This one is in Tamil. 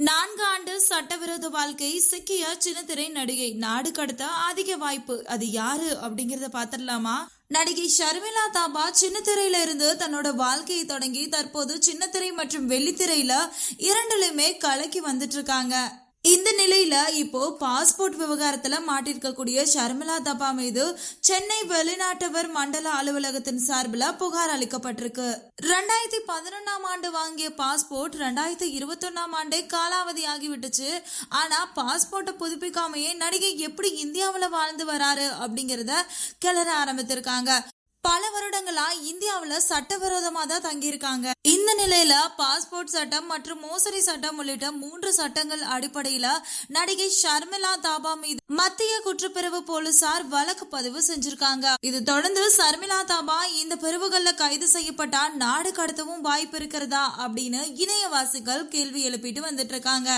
நான்கு ஆண்டு சட்டவிரோத வாழ்க்கை சிக்கிய சின்னத்திரை நடிகை நாடு கடத்த அதிக வாய்ப்பு. அது யாரு அப்படிங்கறத பாத்திரலாமா நடிகை ஷர்மிளா தாபா சின்னத்திரையில இருந்து தன்னோட வாழ்க்கையை தொடங்கி தற்போது சின்னத்திரை மற்றும் வெள்ளித்திரையில இரண்டுலையுமே கலக்கி வந்துட்டு இருக்காங்க. இந்த நிலையில இப்போ பாஸ்போர்ட் விவகாரத்துல மாட்டிருக்கக்கூடிய ஷர்மிளா தபா மீது சென்னை வெளிநாட்டவர் மண்டல அலுவலகத்தின் சார்பில் புகார் அளிக்கப்பட்டிருக்கு. ரெண்டாயிரத்தி பதினொன்னாம் ஆண்டு வாங்கிய பாஸ்போர்ட் ரெண்டாயிரத்தி இருபத்தொன்னாம் ஆண்டே காலாவதி ஆகிவிட்டுச்சு ஆனா பாஸ்போர்ட்டை புதுப்பிக்காமையே நடிகை எப்படி இந்தியாவில் வாழ்ந்து வராரு அப்படிங்கிறத கிளற ஆரம்பித்திருக்காங்க. பல வருடங்களா இந்தியாவுல சட்டவிரோதமா தான் தங்கியிருக்காங்க. இந்த நிலையில பாஸ்போர்ட் சட்டம் மற்றும் மோசடி சட்டம் உள்ளிட்ட மூன்று சட்டங்கள் அடிப்படையில நடிகை ஷர்மிளா தாபா மீது மத்திய குற்றப்பிரிவு போலீசார் வழக்கு பதிவு செஞ்சிருக்காங்க. இது தொடர்ந்து ஷர்மிளா தாபா இந்த பிரிவுகள்ல கைது செய்யப்பட்டா நாடு கடத்தவும் வாய்ப்பு இருக்கிறதா அப்படின்னு இணையவாசிகள் கேள்வி எழுப்பிட்டு வந்துட்டு இருக்காங்க.